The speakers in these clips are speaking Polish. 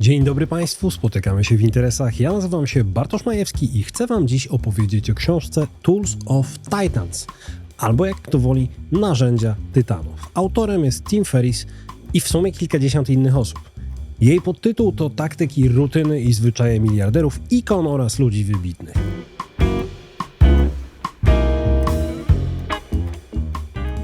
Dzień dobry Państwu, spotykamy się w interesach. Ja nazywam się Bartosz Majewski i chcę Wam dziś opowiedzieć o książce Tools of Titans, albo jak kto woli, Narzędzia Tytanów. Autorem jest Tim Ferris i w sumie kilkadziesiąt innych osób. Jej podtytuł to Taktyki, rutyny i zwyczaje miliarderów, ikon oraz ludzi wybitnych.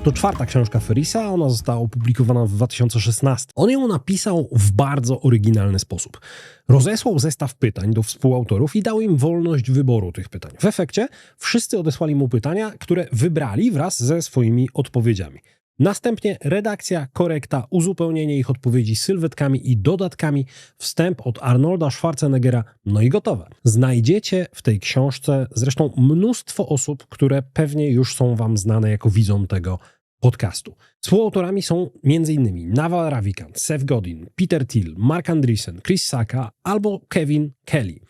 To czwarta książka Ferrisa, ona została opublikowana w 2016. On ją napisał w bardzo oryginalny sposób. Rozesłał zestaw pytań do współautorów i dał im wolność wyboru tych pytań. W efekcie wszyscy odesłali mu pytania, które wybrali wraz ze swoimi odpowiedziami. Następnie redakcja, korekta, uzupełnienie ich odpowiedzi sylwetkami i dodatkami, wstęp od Arnolda Schwarzeneggera, no i gotowe. Znajdziecie w tej książce zresztą mnóstwo osób, które pewnie już są wam znane jako widzą tego podcastu. Współautorami są m.in. Naval Ravikant, Seth Godin, Peter Thiel, Mark Andreessen, Chris Saka albo Kevin Kelly.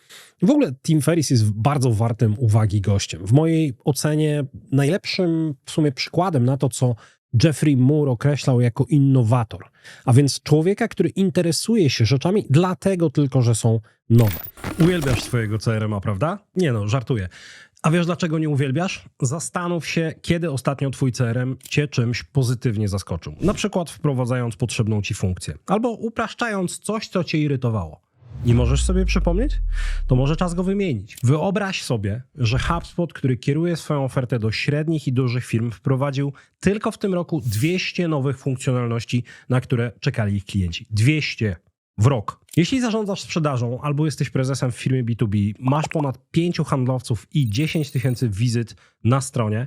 W ogóle Tim Ferris jest bardzo wartym uwagi gościem. W mojej ocenie najlepszym w sumie przykładem na to, co Jeffrey Moore określał jako innowator, a więc człowieka, który interesuje się rzeczami dlatego tylko, że są nowe. Uwielbiasz swojego CRM-a, prawda? Nie no, żartuję. A wiesz dlaczego nie uwielbiasz? Zastanów się, kiedy ostatnio twój CRM cię czymś pozytywnie zaskoczył. Na przykład wprowadzając potrzebną ci funkcję, albo upraszczając coś, co cię irytowało. Nie możesz sobie przypomnieć? To może czas go wymienić. Wyobraź sobie, że HubSpot, który kieruje swoją ofertę do średnich i dużych firm, wprowadził tylko w tym roku 200 nowych funkcjonalności, na które czekali ich klienci. 200 w rok. Jeśli zarządzasz sprzedażą albo jesteś prezesem w firmie B2B, masz ponad 5 handlowców i 10 tysięcy wizyt na stronie,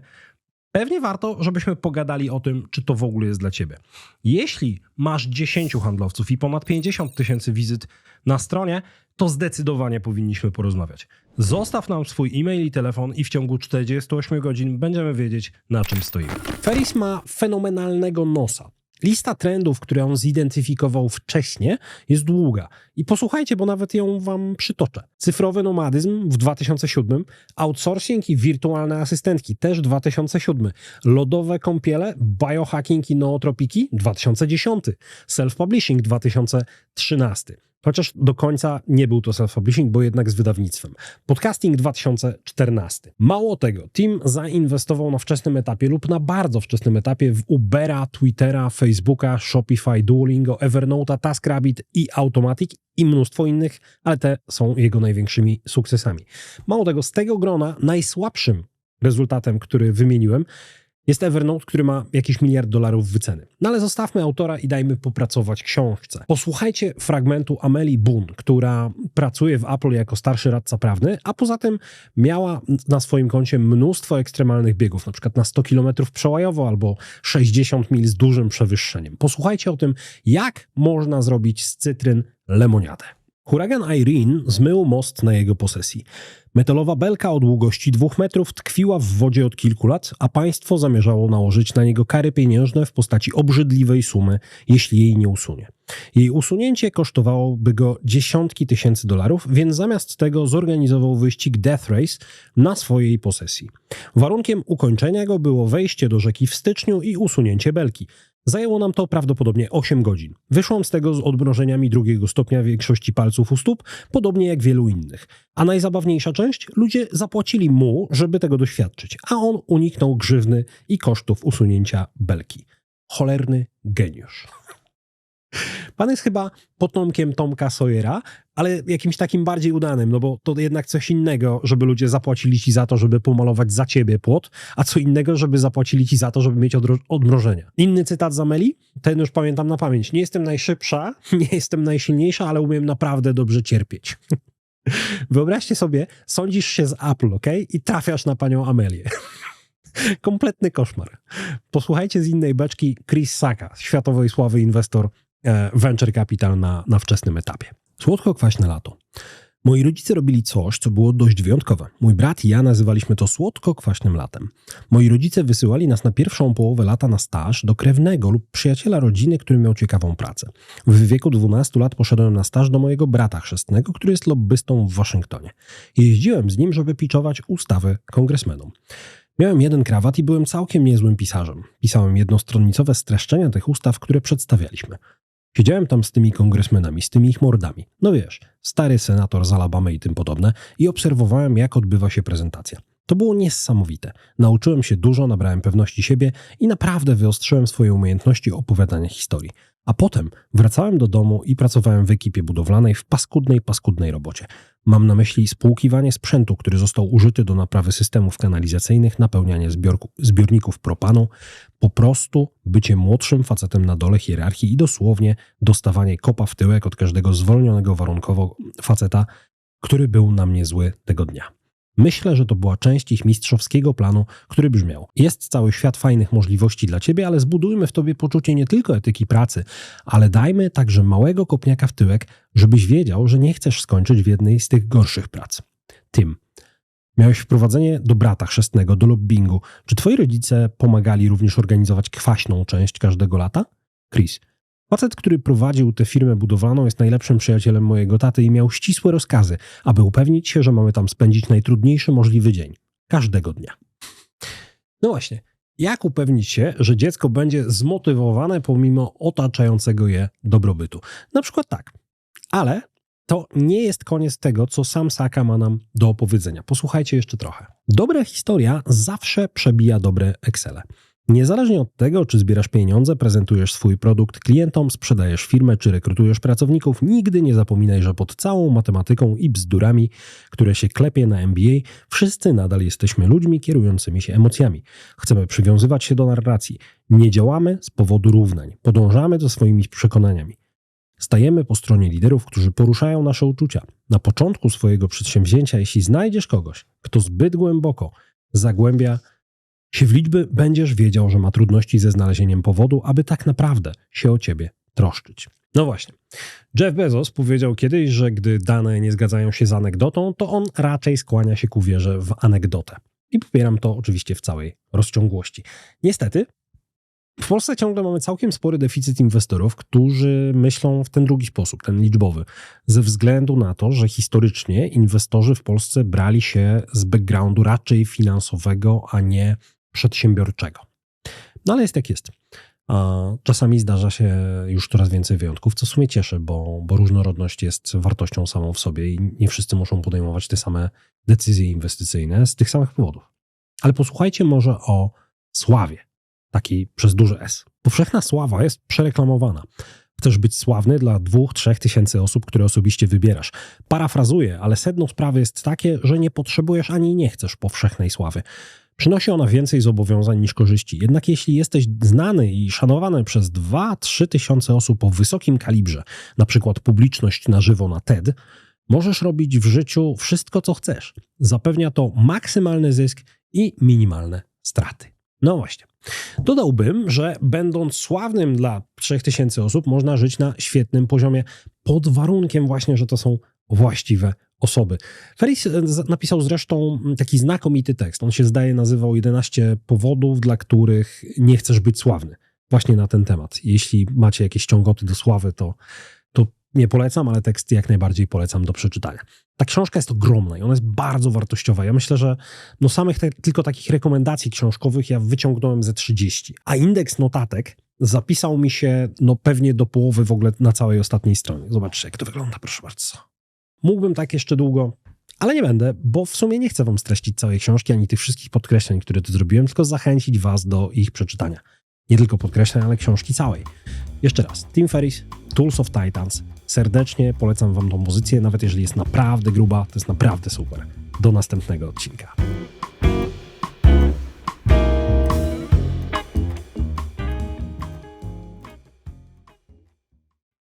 pewnie warto, żebyśmy pogadali o tym, czy to w ogóle jest dla ciebie. Jeśli masz 10 handlowców i ponad 50 tysięcy wizyt na stronie, to zdecydowanie powinniśmy porozmawiać. Zostaw nam swój e-mail i telefon i w ciągu 48 godzin będziemy wiedzieć, na czym stoimy. Ferris ma fenomenalnego nosa. Lista trendów, które on zidentyfikował wcześniej, jest długa. I posłuchajcie, bo nawet ją wam przytoczę. Cyfrowy nomadyzm w 2007, outsourcing i wirtualne asystentki też 2007, lodowe kąpiele, biohacking i nootropiki 2010, self-publishing 2013. Chociaż do końca nie był to self-publishing, bo jednak z wydawnictwem. Podcasting 2014. Mało tego, Tim zainwestował na wczesnym etapie lub na bardzo wczesnym etapie w Ubera, Twittera, Facebooka, Shopify, Duolingo, Evernote'a, TaskRabbit i Automatic i mnóstwo innych, ale te są jego największymi sukcesami. Mało tego, z tego grona najsłabszym rezultatem, który wymieniłem, jest Evernote, który ma jakiś miliard dolarów wyceny. No ale zostawmy autora i dajmy popracować książce. Posłuchajcie fragmentu Amelie Boone, która pracuje w Apple jako starszy radca prawny, a poza tym miała na swoim koncie mnóstwo ekstremalnych biegów, na przykład na 100 km przełajowo albo 60 mil z dużym przewyższeniem. Posłuchajcie o tym, jak można zrobić z cytryn lemoniadę. Huragan Irene zmył most na jego posesji. Metalowa belka o długości dwóch metrów tkwiła w wodzie od kilku lat, a państwo zamierzało nałożyć na niego kary pieniężne w postaci obrzydliwej sumy, jeśli jej nie usunie. Jej usunięcie kosztowałoby go dziesiątki tysięcy dolarów, więc zamiast tego zorganizował wyścig Death Race na swojej posesji. Warunkiem ukończenia go było wejście do rzeki w styczniu i usunięcie belki. Zajęło nam to prawdopodobnie 8 godzin. Wyszłam z tego z odmrożeniami drugiego stopnia większości palców u stóp, podobnie jak wielu innych. A najzabawniejsza część? Ludzie zapłacili mu, żeby tego doświadczyć, a on uniknął grzywny i kosztów usunięcia belki. Cholerny geniusz. Pan jest chyba potomkiem Tomka Sawyera, ale jakimś takim bardziej udanym, no bo to jednak coś innego, żeby ludzie zapłacili ci za to, żeby pomalować za ciebie płot, a co innego, żeby zapłacili ci za to, żeby mieć odmrożenia. Inny cytat z Ameli, ten już pamiętam na pamięć. Nie jestem najszybsza, nie jestem najsilniejsza, ale umiem naprawdę dobrze cierpieć. Wyobraźcie sobie, sądzisz się z Apple, ok? I trafiasz na panią Amelię. Kompletny koszmar. Posłuchajcie z innej beczki Chris Saka, światowej sławy inwestor venture capital na, na wczesnym etapie. Słodko-kwaśne lato. Moi rodzice robili coś, co było dość wyjątkowe. Mój brat i ja nazywaliśmy to słodko-kwaśnym latem. Moi rodzice wysyłali nas na pierwszą połowę lata na staż do krewnego lub przyjaciela rodziny, który miał ciekawą pracę. W wieku 12 lat poszedłem na staż do mojego brata chrzestnego, który jest lobbystą w Waszyngtonie. Jeździłem z nim, żeby piczować ustawy kongresmenom. Miałem jeden krawat i byłem całkiem niezłym pisarzem. Pisałem jednostronnicowe streszczenia tych ustaw, które przedstawialiśmy. Siedziałem tam z tymi kongresmenami, z tymi ich mordami. No wiesz, stary senator z Alabamy i tym podobne i obserwowałem, jak odbywa się prezentacja. To było niesamowite. Nauczyłem się dużo, nabrałem pewności siebie i naprawdę wyostrzyłem swoje umiejętności opowiadania historii. A potem wracałem do domu i pracowałem w ekipie budowlanej w paskudnej, paskudnej robocie. Mam na myśli spłukiwanie sprzętu, który został użyty do naprawy systemów kanalizacyjnych, napełnianie zbiorku, zbiorników propanu, po prostu bycie młodszym facetem na dole hierarchii i dosłownie dostawanie kopa w tyłek od każdego zwolnionego warunkowo faceta, który był na mnie zły tego dnia. Myślę, że to była część ich mistrzowskiego planu, który brzmiał: Jest cały świat fajnych możliwości dla ciebie, ale zbudujmy w tobie poczucie nie tylko etyki pracy, ale dajmy także małego kopniaka w tyłek, żebyś wiedział, że nie chcesz skończyć w jednej z tych gorszych prac. Tym. Miałeś wprowadzenie do brata chrzestnego, do lobbingu. Czy twoi rodzice pomagali również organizować kwaśną część każdego lata? Chris. Facet, który prowadził tę firmę budowlaną, jest najlepszym przyjacielem mojego taty i miał ścisłe rozkazy, aby upewnić się, że mamy tam spędzić najtrudniejszy możliwy dzień. Każdego dnia. No właśnie. Jak upewnić się, że dziecko będzie zmotywowane pomimo otaczającego je dobrobytu? Na przykład tak. Ale to nie jest koniec tego, co sam Saka ma nam do opowiedzenia. Posłuchajcie jeszcze trochę. Dobra historia zawsze przebija dobre Excele. Niezależnie od tego, czy zbierasz pieniądze, prezentujesz swój produkt klientom, sprzedajesz firmę, czy rekrutujesz pracowników, nigdy nie zapominaj, że pod całą matematyką i bzdurami, które się klepie na MBA, wszyscy nadal jesteśmy ludźmi kierującymi się emocjami. Chcemy przywiązywać się do narracji. Nie działamy z powodu równań. Podążamy za swoimi przekonaniami. Stajemy po stronie liderów, którzy poruszają nasze uczucia. Na początku swojego przedsięwzięcia, jeśli znajdziesz kogoś, kto zbyt głęboko zagłębia się w liczby, będziesz wiedział, że ma trudności ze znalezieniem powodu, aby tak naprawdę się o ciebie troszczyć. No właśnie. Jeff Bezos powiedział kiedyś, że gdy dane nie zgadzają się z anegdotą, to on raczej skłania się ku wierze w anegdotę. I popieram to oczywiście w całej rozciągłości. Niestety, w Polsce ciągle mamy całkiem spory deficyt inwestorów, którzy myślą w ten drugi sposób, ten liczbowy, ze względu na to, że historycznie inwestorzy w Polsce brali się z backgroundu raczej finansowego, a nie przedsiębiorczego. No ale jest jak jest. Czasami zdarza się już coraz więcej wyjątków, co w sumie cieszy, bo, bo różnorodność jest wartością samą w sobie i nie wszyscy muszą podejmować te same decyzje inwestycyjne z tych samych powodów. Ale posłuchajcie może o sławie, takiej przez duże S. Powszechna sława jest przereklamowana. Chcesz być sławny dla dwóch, trzech tysięcy osób, które osobiście wybierasz. Parafrazuję, ale sedno sprawy jest takie, że nie potrzebujesz ani nie chcesz powszechnej sławy. Przynosi ona więcej zobowiązań niż korzyści. Jednak jeśli jesteś znany i szanowany przez 2-3 tysiące osób o wysokim kalibrze, na przykład publiczność na żywo na TED, możesz robić w życiu wszystko, co chcesz. Zapewnia to maksymalny zysk i minimalne straty. No właśnie. Dodałbym, że będąc sławnym dla 3000 osób, można żyć na świetnym poziomie, pod warunkiem właśnie, że to są właściwe osoby. Ferris e, napisał zresztą taki znakomity tekst. On się zdaje nazywał 11 powodów, dla których nie chcesz być sławny. Właśnie na ten temat. Jeśli macie jakieś ciągoty do sławy, to, to nie polecam, ale tekst jak najbardziej polecam do przeczytania. Ta książka jest ogromna i ona jest bardzo wartościowa. Ja myślę, że no samych te, tylko takich rekomendacji książkowych ja wyciągnąłem ze 30, a indeks notatek zapisał mi się no pewnie do połowy w ogóle na całej ostatniej stronie. Zobaczcie, jak to wygląda, proszę bardzo. Mógłbym tak jeszcze długo, ale nie będę, bo w sumie nie chcę wam streścić całej książki ani tych wszystkich podkreśleń, które tu zrobiłem, tylko zachęcić was do ich przeczytania. Nie tylko podkreśleń, ale książki całej. Jeszcze raz, Tim Ferris, Tools of Titans. Serdecznie polecam wam tą pozycję, nawet jeżeli jest naprawdę gruba, to jest naprawdę super. Do następnego odcinka.